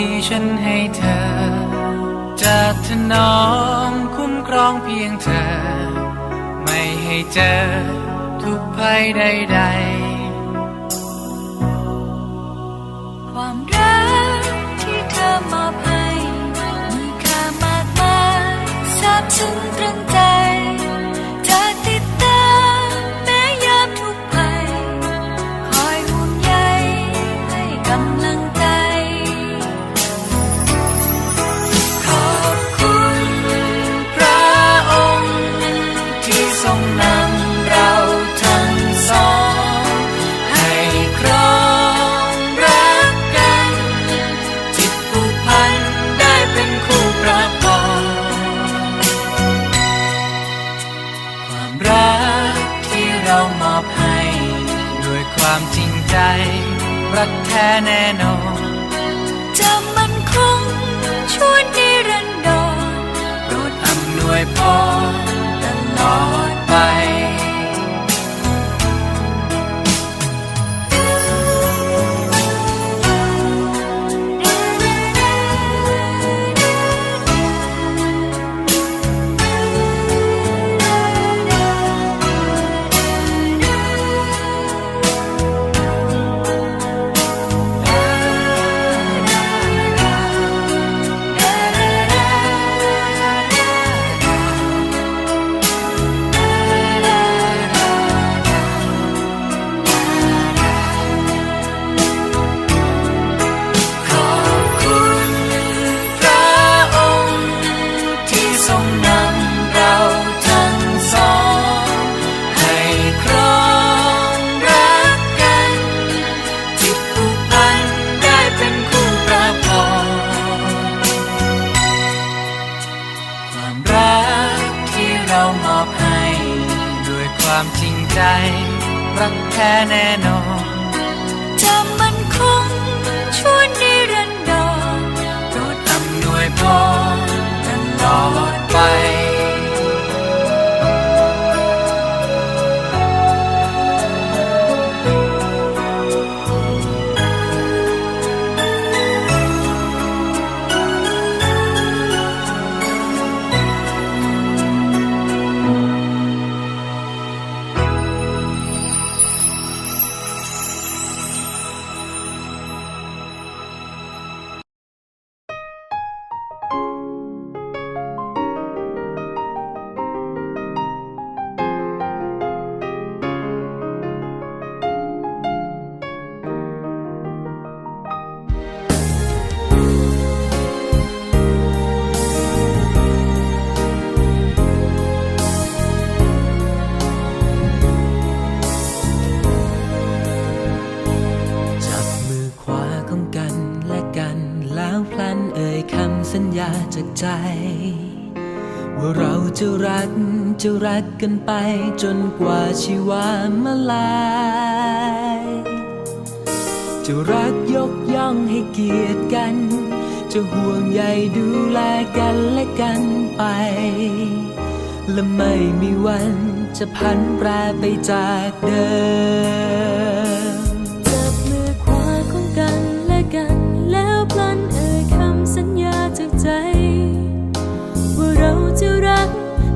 ที่ฉันให้เธอจะถนอมคุ้มครองเพียงเธอ ไม่ให้เจอทุกภัยใดๆ ความรักที่เธอมอบให้มีค่ามากมายซาบซึ้งตรึงใจจะติดตามแม้ยามทุกภัยคอยห่วงใยให้กำลัง ความจริงใจ รักแท้แน่นอนจะมันคงช่วยนิรันดรโปรดอำนวยพรตตลอด จะรักจะรักกันไป จนกว่าชีวามาลาย จะรักยกย่องให้เกียรติกัน จะห่วงใยดูแลกันและกันไป และไม่มีวันจะพันแปรไปจากเดิม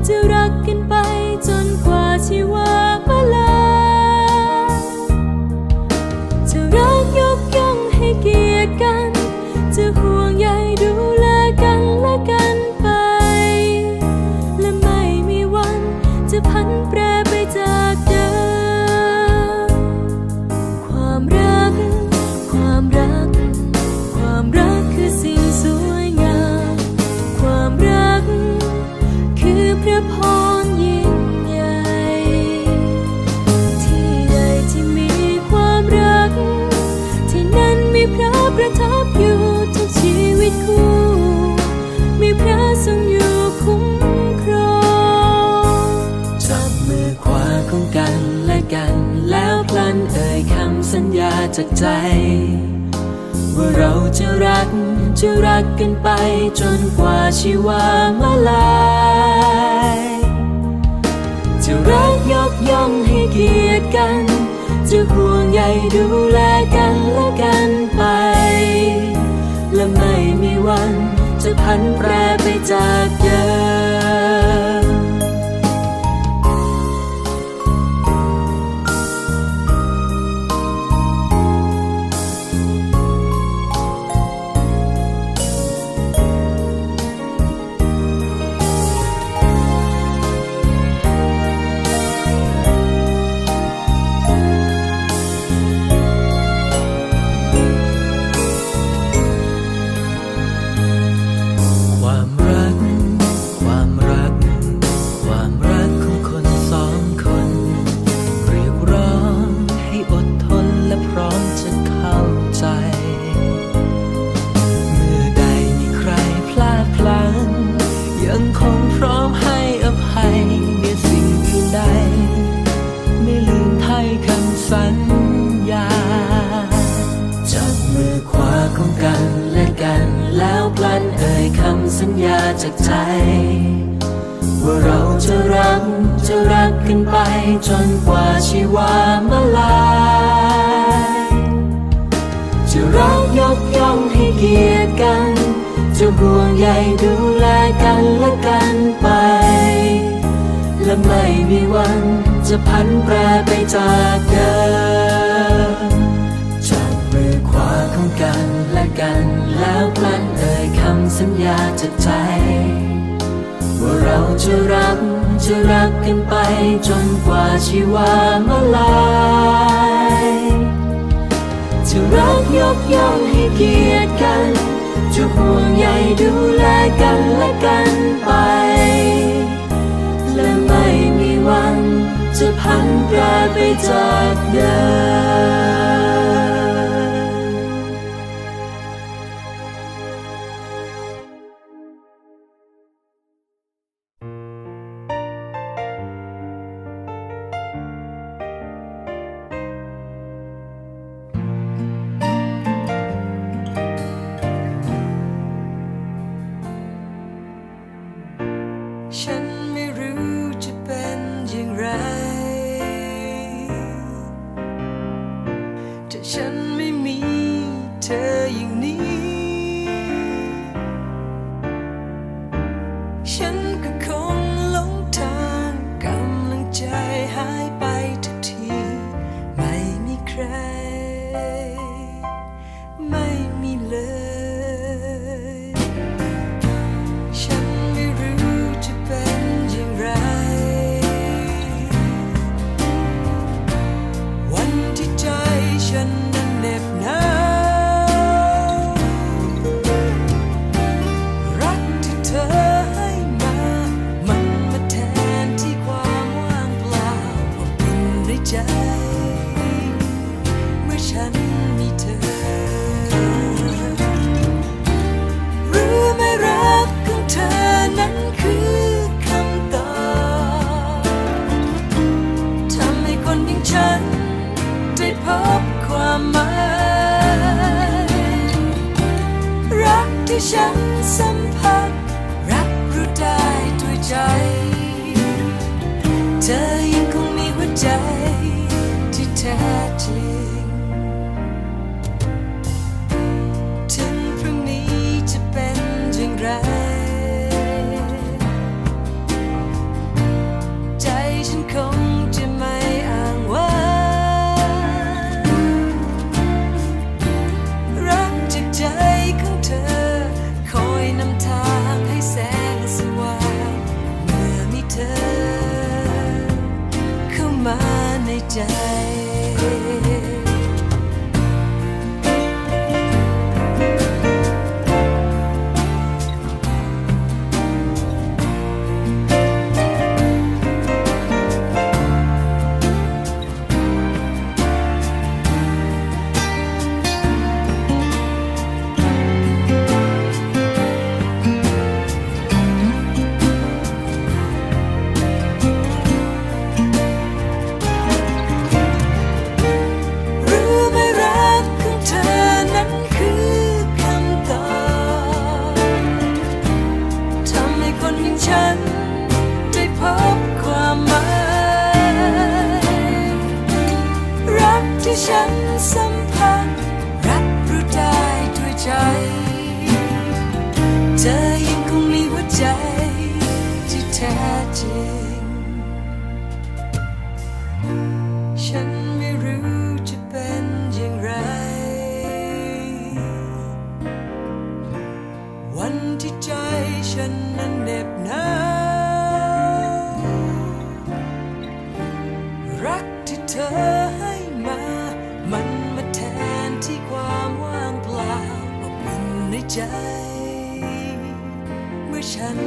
จะรักกันไปจนกว่าชีวา จกใจ ว่าเราจะรัก จะรักกันไปจนกว่าชีวามาลายจะรักยกย่องให้เกียรติกัน จะห่วงใยดูแลกันและกันไป และไม่มีวันจะพันแปรไปจากเดิ จากใจ ว่าเราจะรักจะรักกันไปจนกว่าชีวามาลายจะรักยกย่องให้เกียรติกัน จะห่วงใยดูแลกันและกันไป และไม่มีวันจะพันแปรไปจากเดิมจากมือขวาของกันและกันแล้วพลัน สัญญาจากใจ ว่าเราจะรักจะรักกันไปจนกว่าชีวามาลายจะรักยกย่องให้เกียรติกัน จะห่วงใยดูแลกันและกันไป และไม่มีวันจะพันแปรไปจากเดิม 什？ ฉันสัมผัสรับรู้ได้ด้วยใจ แท้จริง ฉันไม่รู้จะเป็นอย่างไร วันที่ใจฉันนั้นเหน็บหนารักที่เธอให้มา มันมาแทนที่ความว่างเปล่าอบอุ่นในใจ เมื่อฉัน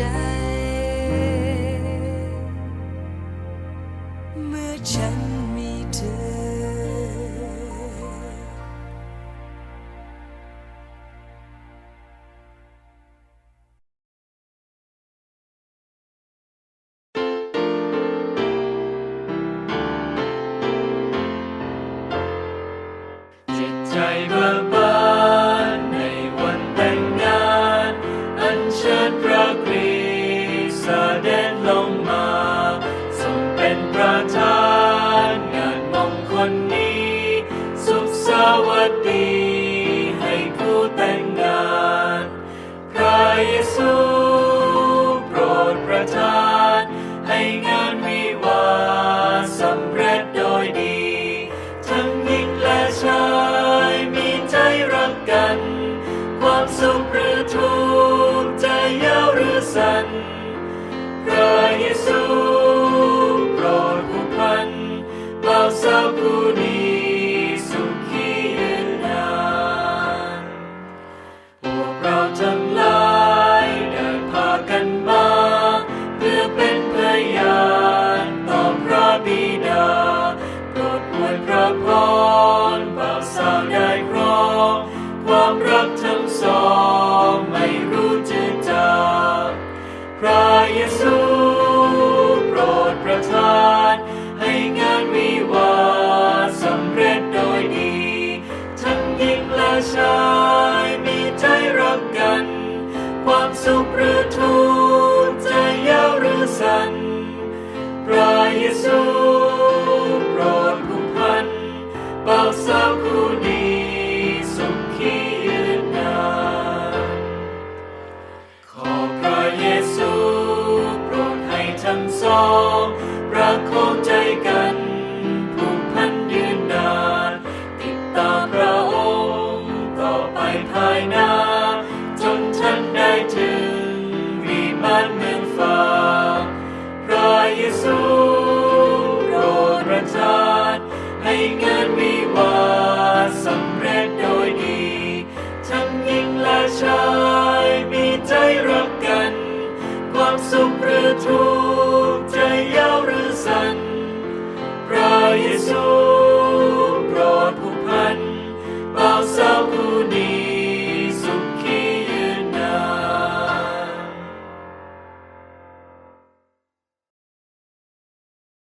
just วัสดี ให้ผู้แต่งงาน พระเยซูโปรดประทาน ให้งานวิวาสำเร็จโดยดี ทั้งหญิงและชายมีใจรักกัน ความสุขหรือทุกข์ใจเยาวหรือสันพระเยซูโปรดผูกพันบาวสาวผู้ i yes, so.